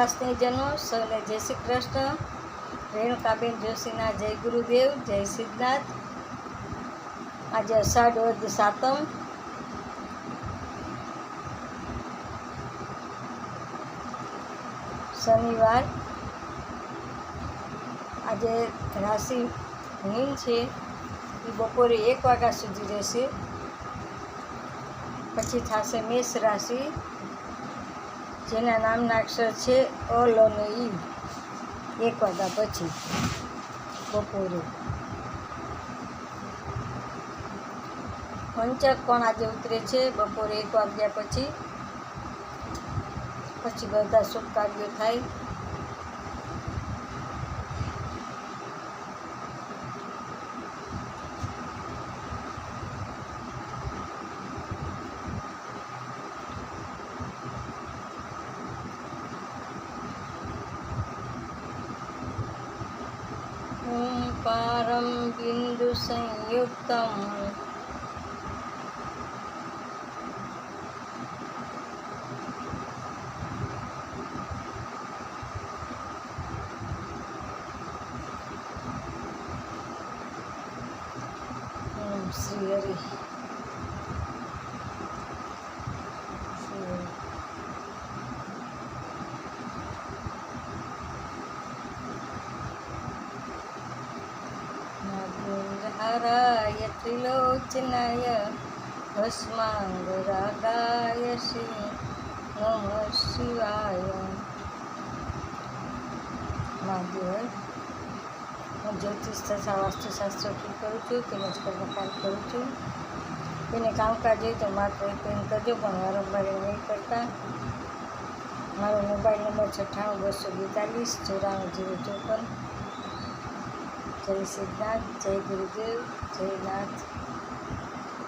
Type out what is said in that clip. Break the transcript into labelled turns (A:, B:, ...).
A: વાલા સ્નેહજનો સૌને જય શ્રી કૃષ્ણ. રેણુકાબેન જોશીના જય ગુરુદેવ, જય સિદ્ધનાથ. આજે અષાઢ વર્ધ સાતમ. શનિવાર. આજે રાશિ હીન છે. એ બપોરે એક વાગ્યા સુધી રહેશે. પછી થશે મેષ રાશિ. જેના નામના અક્ષર છે અલ ને ઈ એક વાગ્યા પછી. બપોરે. પંચક પણ આજે ઉતરે છે? બપોરે એક વાગ્યા પછી. પછી બધા શુભ કાર્યો થાય. ઓંકારમ બિંદુ સંયુક્તમ ઓમ શ્રી હરિ શ્રી હરિ. નાગેન્દ્રહારાય ત્રિલોચનાય ભસ્માંગરાગાય શ્રી નમઃ શિવાય મહાદેવ હું જ્યોતિષ તથા વાસ્તુશાસ્ત્ર કરું છું તેમજ કર્મકાંડ કરું છું. તેને કામકાજ હોય તો માત્ર એક પેન કરજો, પણ વારંવાર એ નહીં કરતા. મારો મોબાઈલ નંબર છઠ્ઠાણું, બસો બેતાલીસ, ચોરાણું, જીરો ચોપન જય સિદ્ધાર્થ જય ગુરુદેવ જય નાથ.